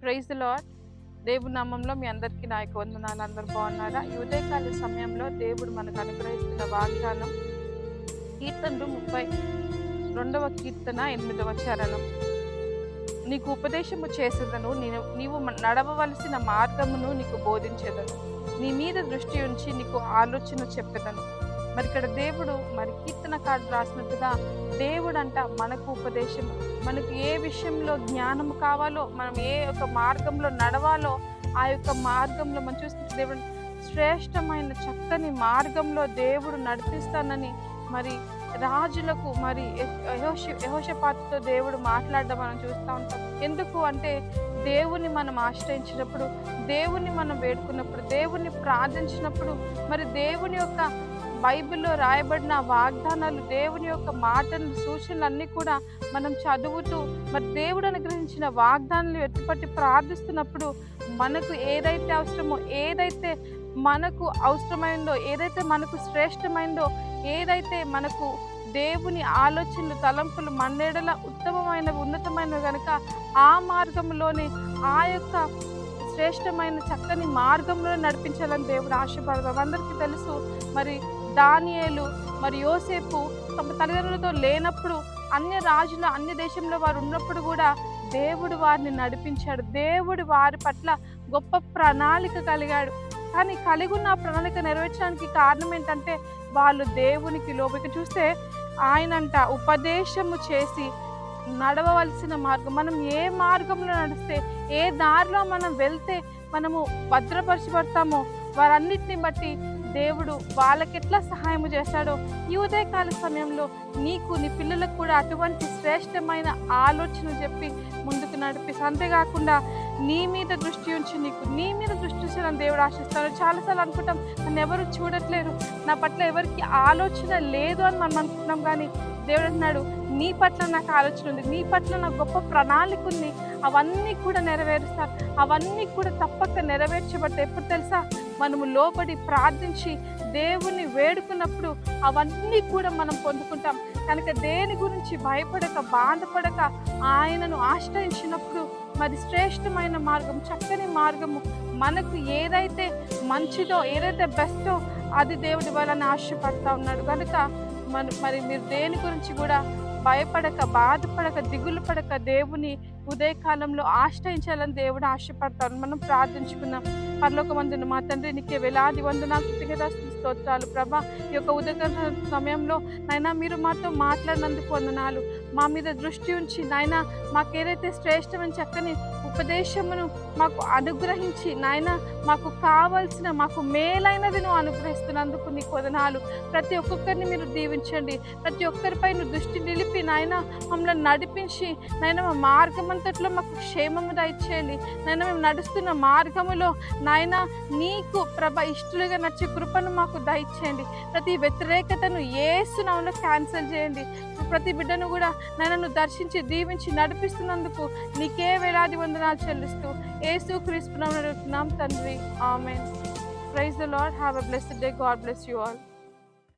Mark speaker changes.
Speaker 1: Praise lord దేవుడి నామంలో మీ అందరికీ నా యొక్క వందనాలు. అందరూ బాగున్నారా? ఈ ఉదయకాల సమయంలో దేవుడు మనకు అనుగ్రహిస్తున్న వాగ్దానం కీర్తనలు ముప్పై రెండవ కీర్తన ఎనిమిదవ చరణం. నీకు ఉపదేశము చేసేదను నేను నీవు నడవవలసిన మార్గమును నీకు బోధించేదను. నీ మీద దృష్టి ఉంచి నీకు ఆలోచన చెప్పేదను. మరి ఇక్కడ దేవుడు మరి కీర్తనకారుడు రాసినట్టుగా దేవుడు అంట మనకు ఉపదేశం మనకు ఏ విషయంలో జ్ఞానం కావాలో మనం ఏ యొక్క మార్గంలో నడవాలో ఆ యొక్క మార్గంలో మనం చూస్తే దేవుడు శ్రేష్టమైన చక్కని మార్గంలో దేవుడు నడిపిస్తానని మరి రాజులకు మరి యహోష యహోషపాతుతో దేవుడు మాట్లాడడం మనం చూస్తూ ఉంటాం. ఎందుకు అంటే దేవుని మనం ఆశ్రయించినప్పుడు దేవుని మనం వేడుకున్నప్పుడు దేవుని ప్రార్థించినప్పుడు మరి దేవుని యొక్క బైబిల్లో రాయబడిన వాగ్దానాలు దేవుని యొక్క మాటలు సూచనలన్నీ కూడా మనం చదువుతూ మరి దేవుడు అనుగ్రహించిన వాగ్దానాలు ఎత్తుపట్టి ప్రార్థిస్తున్నప్పుడు మనకు ఏదైతే అవసరమో ఏదైతే మనకు అవసరమైందో ఏదైతే మనకు శ్రేష్టమైందో ఏదైతే మనకు దేవుని ఆలోచనలు తలంపులు మన్నేడల ఉత్తమమైన ఉన్నతమైనవి కనుక ఆ మార్గంలోనే ఆ యొక్క శ్రేష్టమైన చక్కని మార్గంలో నడిపించాలని దేవుడు ఆశపడదాం అందరికీ తెలుసు మరి దానియేలు మరి యోసేపు తమ తల్లిదండ్రులతో లేనప్పుడు అన్య రాజులు అన్య దేశంలో వారు ఉన్నప్పుడు కూడా దేవుడు వారిని నడిపించాడు. దేవుడు వారి పట్ల గొప్ప ప్రణాళిక కలిగాడు. కానీ కలిగి ఉన్న ప్రణాళిక నెరవేర్చడానికి కారణం ఏంటంటే వాళ్ళు దేవునికి లోపలికి చూస్తే ఆయనంట ఉపదేశము చేసి నడవవలసిన మార్గం. మనం ఏ మార్గంలో నడిస్తే ఏ దారిలో మనం వెళ్తే మనము భద్రపరచబడతామో వారన్నిటిని బట్టి దేవుడు వాళ్ళకెట్లా సహాయం చేస్తాడో ఈ ఉదయకాల సమయంలో నీకు నీ పిల్లలకు కూడా అటువంటి శ్రేష్టమైన ఆలోచన చెప్పి ముందుకు నడిపిస్తా. అంతేకాకుండా నీ మీద దృష్టి ఉంచి నీకు నీ మీద దృష్టి ఉంచాలని దేవుడు ఆశిస్తాడు. చాలాసార్లు అనుకుంటాం నన్ను ఎవరు చూడట్లేరు నా పట్ల ఎవరికి ఆలోచన లేదు అని మనం అనుకుంటున్నాం కానీ దేవుడు అంటున్నాడు నీ పట్ల నాకు ఆలోచన ఉంది నీ పట్ల నాకు గొప్ప ప్రణాళిక ఉంది అవన్నీ కూడా నెరవేరుస్తారు. అవన్నీ కూడా తప్పక నెరవేర్చబట్టే ఎప్పుడు తెలుసా? మనము లోబడి ప్రార్థించి దేవుణ్ణి వేడుకున్నప్పుడు అవన్నీ కూడా మనం పొందుకుంటాం. కనుక దేని గురించి భయపడక బాధపడక ఆయనను ఆశ్రయించినప్పుడు మరి శ్రేష్టమైన మార్గం చక్కని మార్గము మనకు ఏదైతే మంచిదో ఏదైతే బెస్టో అది దేవుడి వలన ఆశపడతా ఉన్నాడు. కనుక మన మరి మీరు దేని గురించి కూడా భయపడక బాధపడక దిగులు పడక దేవుని ఉదయకాలంలో ఆశ్రయించాలని దేవుడు ఆశపడతాడు. మనం ప్రార్థించుకున్నాం పరలోక మా తండ్రి నీకే వేలాది వందనాలు కృతజ్ఞతాస్తుతులు, స్తోత్రాలు. ప్రభా ఈ యొక్క ఉదయ సమయంలో నైనా మీరు మాతో మాట్లాడినందుకు వందనాలు. మా మీద దృష్టి ఉంచి నాయన మాకు ఏదైతే శ్రేష్టమైన చక్కని ఉపదేశమును మాకు అనుగ్రహించి నాయన మాకు కావలసిన మాకు మేలైనది నువ్వు అనుగ్రహిస్తున్నందుకు నీ కొదనాలు. ప్రతి ఒక్కొక్కరిని మీరు దీవించండి. ప్రతి ఒక్కరిపై నువ్వు దృష్టి నిలిపి నాయన మమ్మల్ని నడిపించి నాయన మా మార్గం అంతట్లో మాకు క్షేమము దయచేయండి నాయన మేము నడుస్తున్న మార్గములో నాయన నీకు ప్రభ ఇష్టలుగా నచ్చే కృపను మాకు దయచేయండి. ప్రతి వ్యతిరేకతను ఏసునామలో క్యాన్సిల్ చేయండి. ప్రతి బిడ్డను కూడా నన్ను దర్శించి దీవించి నడిపిస్తున్నందుకు నీకే వేలాది వందనాలు చెల్లిస్తూ ఏసు క్రీస్తు నామమున తండ్రి. Amen. Praise the Lord have a blessed day. God bless you all.